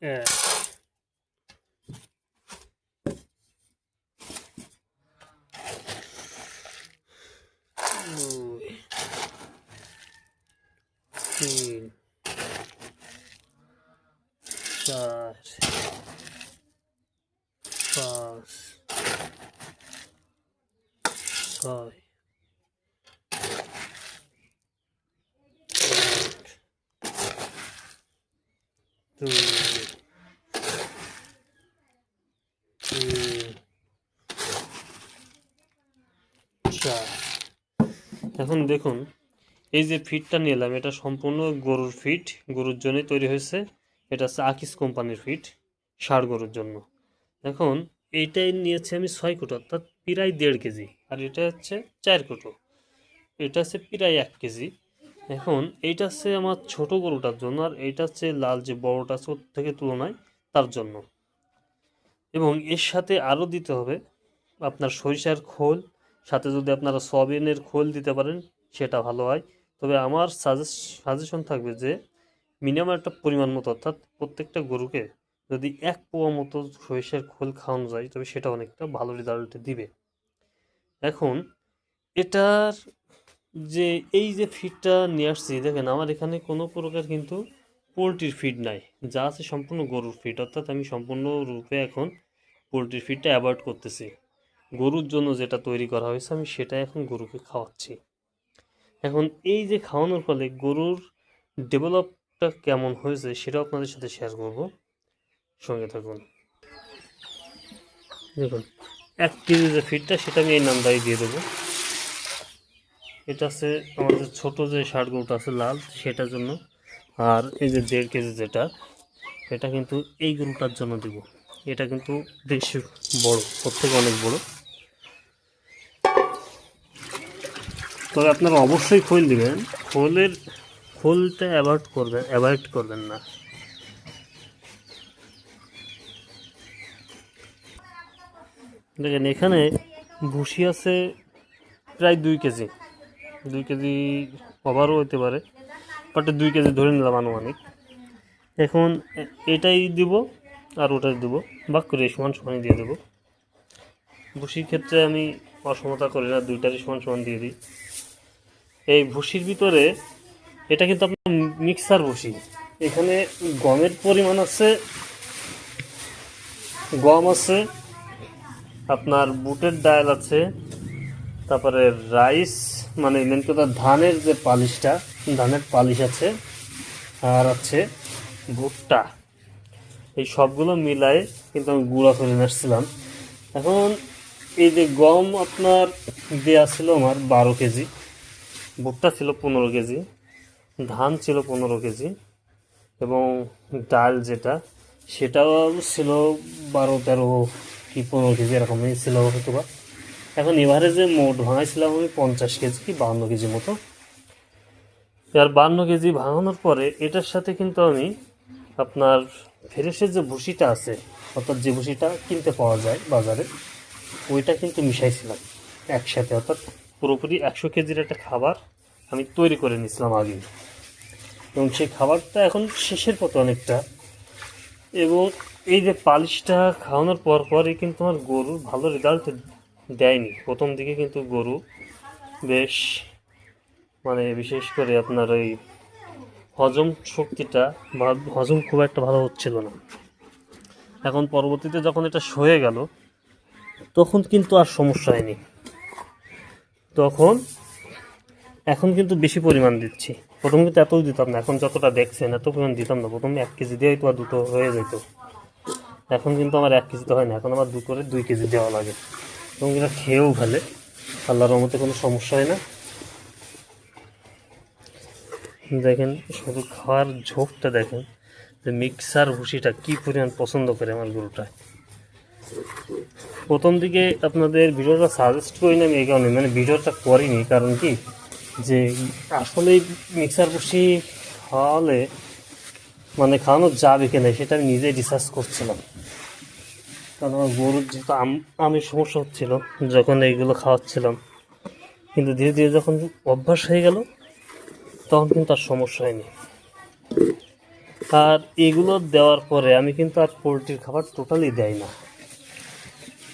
Yeah. False. Five. Eight. Three. এখন দেখুন, এই যে ফিটটা নিলাম, এটা সম্পূর্ণ গরুর ফিট, গরুর জন্যই তৈরি হয়েছে। এটা হচ্ছে আকিস কোম্পানির ফিট ষাড় গরুর জন্য। এখন এইটাই নিয়েছি আমি ছয় কোটো, অর্থাৎ প্রায় দেড় কেজি, আর এটা হচ্ছে চার কোটো। এটা হচ্ছে প্রায় এক কেজি। এখন এইটা হচ্ছে আমার ছোট গরুটার জন্য, আর এইটা হচ্ছে লাল যে বড়টা ওর থেকে তুলনায় তার জন্য। এবং এর সাথে আরও দিতে হবে আপনার সরিষার খোল, সাথে যদি আপনারা সয়াবিনের খোল দিতে পারেন, সেটা ভালো হয়। তবে আমার সাজেশন থাকবে যে মিনিমাম একটা পরিমাণ মতো, অর্থাৎ প্রত্যেকটা গরুকে যদি এক পোয়া মতো সরিষার খোল খাওয়ানো যায়, তবে সেটা অনেকটা ভালো রেজাল্ট দিবে। এখন, এটার যে, এই যে ফিডটা নিয়ে আসছি, দেখেন আমার এখানে কোনো প্রকার কিন্তু পোলট্রির ফিড নাই। যা আছে সম্পূর্ণ গরুর ফিড অর্থাৎ আমি সম্পূর্ণ রূপে এখন পোলট্রির ফিডটা অ্যাভয়েড করতেছি। গরুর জন্য যেটা তৈরি করা হয়েছে, আমি সেটা এখন গরুকে খাওয়াচ্ছি। এখন এই যে খাওয়ানোর ফলে গরুর ডেভেলপটা কেমন হয়েছে, সেটাও আপনাদের সাথে শেয়ার করব। সঙ্গে থাকুন। দেখুন, এক কেজি যে ফিডটা সেটা আমি এই নামটাই দিয়ে দেবো। এটা আছে আমাদের ছোট যে ষাট গরুটা আছে লাল, সেটার জন্য। আর এই যে দেড় কেজি যেটা, এটা কিন্তু এই গরুটার জন্য দিব। এটা কিন্তু বেশি বড় থেকে অনেক বড়। তবে আপনারা অবশ্যই খোল দিবেন। খোলের, খোলটা অ্যাভয়েড করবেন অ্যাভয়েড করবেন না। দেখেন, এখানে ভুসি আছে প্রায় দুই কেজি। দুই কেজি ওভারও হতে পারে, বাট দুই কেজি ধরে নিলাম আনুমানিক। এখন এটাই দিব। আর ওটা দেবো, বাক করে সমান সমানই দিয়ে দেবো। ভুসির ক্ষেত্রে আমি অসমতা করি না, দুইটারই সমান সমান দিয়ে দিই। এই ভুসির ভিতরে এটা কিন্তু আপনার মিক্সার ভুসি। এখানে গমের পরিমাণ আছে, গম আছে, আপনার বুটের ডাল আছে, তারপরে রাইস মানে মেন কথা ধানের যে পালিশটা, ধানের পালিশ আছে, আর আছে ভুট্টা। এই সবগুলো মিলায়ে কিন্তু আমি গুঁড়া করে নিয়ে আসছিলাম। এখন এই যে গম আপনার দেওয়া ছিল আমার বারো কেজি, ভুট্টা ছিল পনেরো কেজি, ধান ছিল পনেরো কেজি এবং ডাল যেটা, সেটাও ছিল বারো, তেরো কি পনেরো কেজি এরকমই ছিল হয়তো বা এখন এবারে যে মোট ভাঙাইছিলাম আমি পঞ্চাশ কেজি কি বাহান্ন কেজি মতো। আর বান্ন কেজি ভাঙানোর পরে এটার সাথে কিন্তু আমি আপনার ফ্রেশের যে ভুসিটা আছে, অর্থাৎ যে ভুসিটা কিনতে পাওয়া যায় বাজারে, ওইটা কিন্তু মিশাইছিলাম একসাথে, অর্থাৎ পুরোপুরি একশো কেজির একটা খাবার আমি তৈরি করে নিয়েছিলাম আগে। এবং সেই খাবারটা এখন শেষের পথে অনেকটা। এবং এই যে পালিশটা খাওয়ানোর পর পরই কিন্তু আমার গরু ভালো রেজাল্ট দেয়নি। প্রথম দিকে কিন্তু গরু বেশ মানে বিশেষ করে আপনার ওই হজম শক্তিটা হজম খুব একটা ভালো হচ্ছিল না। এখন পরবর্তীতে যখন এটা সয়ে গেল, তখন কিন্তু আর সমস্যা হয়নি। তখন, এখন কিন্তু বেশি পরিমাণ দিচ্ছি। প্রথম কিন্তু এতই দিতাম না, এখন যতটা দেখছেন এত পরিমাণ দিতাম না। প্রথমে এক কেজি দিয়ে হয়তো দুটো হয়ে যেত। এখন কিন্তু আমার এক কেজি তো হয় না, এখন আমার দু করে দুই কেজি দেওয়া লাগে। এবং এটা খেয়েও ফেলে আল্লাহর রহমতে কোনো সমস্যা হয় না। দেখেন, শুধু খাওয়ার ঝোঁকটা দেখেন, যে মিক্সার ভুসিটা কি পরিমাণ পছন্দ করে আমার গরুটা। প্রথম দিকে আপনাদের ভিডিওটা সাজেস্ট করি না আমি এই কারণে মানে ভিডিওটা করিনি, কারণ কি? যে আসলে মিক্সার ভুসি খাওয়ালে মানে খাওয়ানো যাবে কিনা সেটা আমি নিজেই রিসার্চ করছিলাম। কারণ আমার গরুর যেহেতু আম সমস্যা হচ্ছিল, যখন এইগুলো খাওয়াচ্ছিলাম, কিন্তু ধীরে ধীরে যখন অভ্যাস হয়ে গেল তখন কিন্তু আর সমস্যা হয়নি। আর এগুলো দেওয়ার পরে আমি কিন্তু আর পোলট্রির খাবার টোটালি দেই না।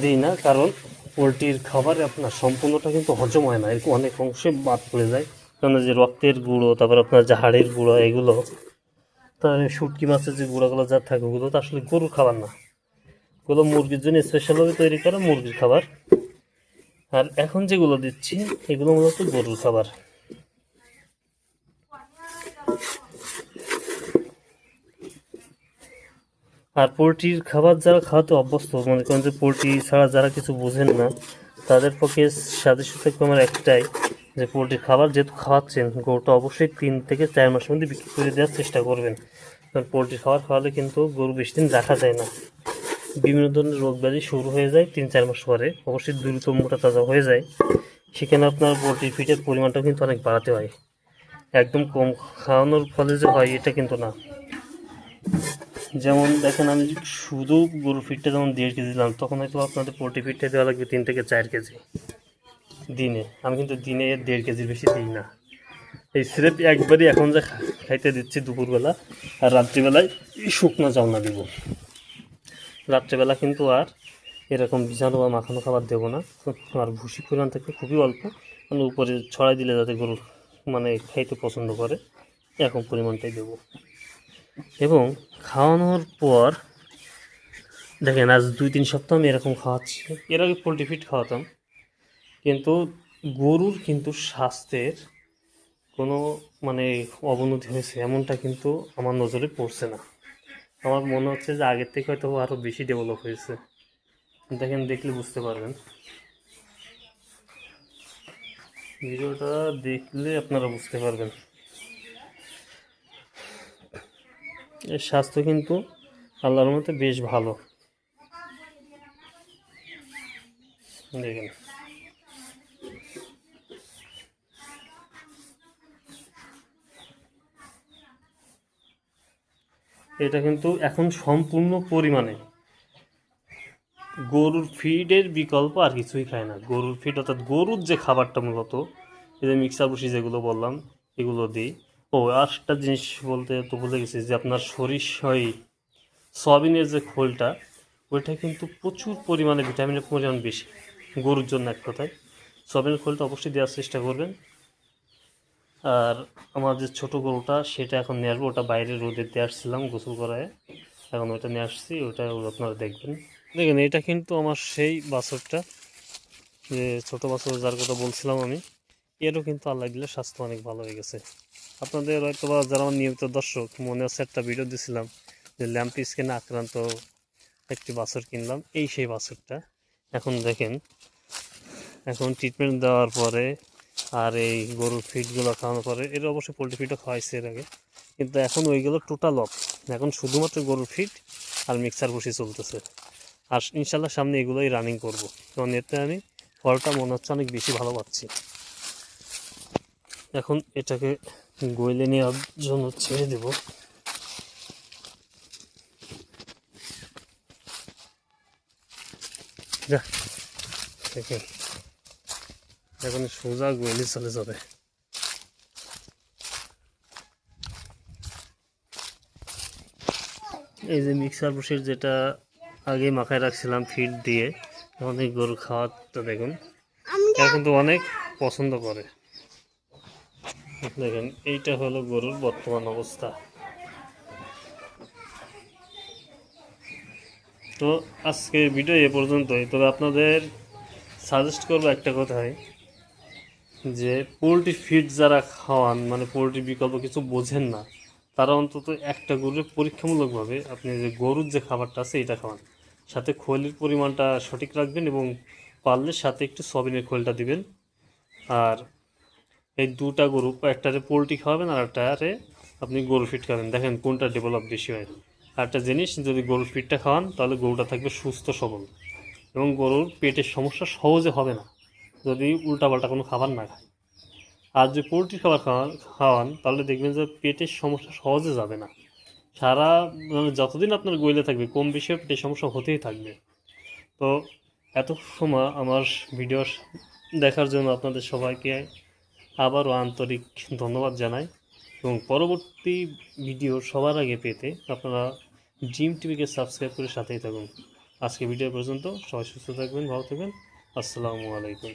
দিই না, কারণ পোলট্রির খাবারে আপনার সম্পূর্ণটা কিন্তু হজম হয় না। এরকম অনেক অংশে বাদ পড়ে যায়। কারণ যে রক্তের গুঁড়ো, তারপর আপনার যে হাড়ের গুঁড়ো, এগুলো, তার শুটকি মাছের যে গুঁড়োগুলো যা থাকে, ওগুলো তো আসলে গরুর খাবার না। ওগুলো মুরগির জন্য স্পেশালভাবে তৈরি করা মুরগির খাবার। আর এখন যেগুলো দিচ্ছি, এগুলো মূলত গরুর খাবার। আর পোলট্রির খাবার যারা খাওয়াতে অভ্যস্ত, মনে করেন যে পোলট্রি ছাড়া যারা কিছু বোঝেন না, তাদের পক্ষে সাজেশন থাকবে আমার একটাই, যে পোলট্রির খাবার যেহেতু খাওয়াচ্ছেন, গরুটা অবশ্যই তিন থেকে চার মাসের মধ্যে বিক্রি করে দেওয়ার চেষ্টা করবেন। কারণ পোলট্রির খাবার খাওয়ালে কিন্তু গরু বেশি দিন রাখা যায় না। বিভিন্ন ধরনের রোগ ব্যাধি শুরু হয়ে যায় তিন চার মাস পরে, অবশ্যই দ্রুত মোটা তাজা হয়ে যায়। সেখানে আপনার পোলট্রি ফিটের পরিমাণটাও কিন্তু অনেক বাড়াতে হয়। একদম কম খাওয়ানোর ফলে যে হয়, এটা কিন্তু না। যেমন দেখেন আমি শুধু গরুর ফিটটা যেমন দেড় কেজি দিলাম, তখন হয়তো আপনাদের পোলট্রি ফিটটা দেওয়া লাগবে তিন থেকে চার কেজি। দিনে। আমি কিন্তু দিনে দেড় কেজির বেশি দিই না। এই স্রেপ একবারই এখন যে খাইতে দিচ্ছি দুপুরবেলা, আর রাত্রিবেলায় শুকনো চাউনা দিব। রাত্রিবেলা কিন্তু আর এরকম বীজাণু বা মাখানো খাবার দেবো না। আর ভুসি পরিমাণ থেকে খুবই অল্প। মানে উপরে ছড়াই দিলে যাতে গরু মানে খাইতে পছন্দ করে, এরকম পরিমাণটাই দেবো। এবং খাওয়ানোর পর, দেখেন আজ দুই, তিন সপ্তাহ আমি এরকম খাওয়াচ্ছি। এর আগে পোলট্রি ফিট খাওয়াতাম, কিন্তু গরুর কিন্তু স্বাস্থ্যের কোনো মানে অবনতি হয়েছে, এমনটা কিন্তু আমার নজরে পড়ছে না। আমার মনে হচ্ছে যে আগের থেকে হয়তো আরও বেশি ডেভেলপ হয়েছে। দেখেন, দেখলে বুঝতে পারবেন। ভিডিওটা দেখলে আপনারা বুঝতে পারবেন। এর স্বাস্থ্য কিন্তু আল্লাহর মতে বেশ ভালো। দেখেন। এটা কিন্তু এখন সম্পূর্ণ পরিমাণে। গরুর ফিডের বিকল্প আর কিছুই খায় না। গরুর ফিড অর্থাৎ গরুর যে খাবারটা মূলত, এই যে মিক্সার বসি যেগুলো বললাম, এগুলো দিই। ও আর একটা জিনিস বলতে তো ভুলে গেছি যে আপনার সরিষ হয় সয়াবিনের যে খোলটা, ওইটা কিন্তু প্রচুর পরিমাণে ভিটামিনের পরিমাণ বেশি, গরুর জন্য এক কথায়। সয়াবিনের খোলটা অবশ্যই দেওয়ার চেষ্টা করবেন। আর আমার যে ছোটো গরুটা, সেটা এখন নিয়ে আসব, ওটা বাইরে রোদে দিয়ে আসছিলাম গোসল করায়। এখন ওটা নিয়ে আসছি ওটা আপনারা দেখবেন। দেখেন, এটা কিন্তু আমার সেই বাছরটা, যে ছোটো বাছর, যার কথা বলছিলাম আমি। এরও কিন্তু আল্লাহ দিলে স্বাস্থ্য অনেক ভালো হয়ে গেছে। আপনাদের হয়তো বা যারা আমার নিয়মিত দর্শক মনে আছে একটা ভিডিও দিছিলাম যে ল্যাম্প স্কিনে আক্রান্ত একটি বাছর কিনলাম, এই সেই বাছরটা। এখন দেখেন, এখন ট্রিটমেন্ট দেওয়ার পরে আর এই গরুর ফিডগুলো খাওয়ানোর পরে, এর অবশ্যই পোলট্রি ফিডও খাওয়াইছে এর আগে, কিন্তু এখন ওইগুলো টোটাল অফ এখন শুধুমাত্র গরুর ফিড আর মিক্সার বসে চলতেছে। আর ইনশাল্লাহ সামনে এগুলোই রানিং করব। কারণ এতে আমি ফলটা মনে হচ্ছে অনেক বেশি ভালো পাচ্ছি। এখন এটাকে গইলে নেওয়ার জন্য ছেড়ে দেব। যা দেখেন এখন সোজা গইলে চলে যাবে। এই যে মিক্সার বসির যেটা আগে মাখায় রাখছিলাম ফিড দিয়ে অনেক গরু খাওয়াটা দেখুন। এরা কিন্তু অনেক পছন্দ করে। দেখেন, এইটা হলো গরুর বর্তমান অবস্থা। তো আজকে ভিডিও এ পর্যন্তই। তবে আপনাদের সাজেস্ট করব একটা কথাই, যে পোলট্রি ফিড যারা খাওয়ান মানে পোলট্রি বিকল্প কিছু বোঝেন না, তারা অন্তত একটা গরুর পরীক্ষামূলকভাবে আপনি যে গরুর যে খাবারটা আছে এটা খাওয়ান। সাথে খোলের পরিমাণটা সঠিক রাখবেন এবং পারলে সাথে একটু সবিনের খোলটা দিবেন। আর এই দুটা গরু একটারে পোলট্রি খাওয়াবেন আর একটারে আপনি গরু ফিট খাবেন দেখেন কোনটা ডেভেলপ বেশি হয়। আর একটা জিনিস, যদি গরুর ফিটটা খাওয়ান, তাহলে গরুটা থাকবে সুস্থ, সবল। এবং গরুর পেটের সমস্যা সহজে হবে না, যদি উল্টাপাল্টা কোনো খাবার না খায়। আর যদি পোলট্রি খাবার খাওয়ান তাহলে দেখবেন যে পেটের সমস্যা সহজে যাবে না। সারা মানে যতদিন আপনার গইলে থাকবে, কম বেশি পেটের সমস্যা হতেই থাকবে। তো এত সময় আমার ভিডিও দেখার জন্য আপনাদের সবাইকে আবারও আন্তরিক ধন্যবাদ জানাই এবং পরবর্তী ভিডিও সবার আগে পেতে আপনারা জিম টিভিকে সাবস্ক্রাইব করে সাথেই থাকুন। আজকে ভিডিও পর্যন্ত সবাই সুস্থ থাকবেন, ভালো থাকবেন। আসসালামু আলাইকুম।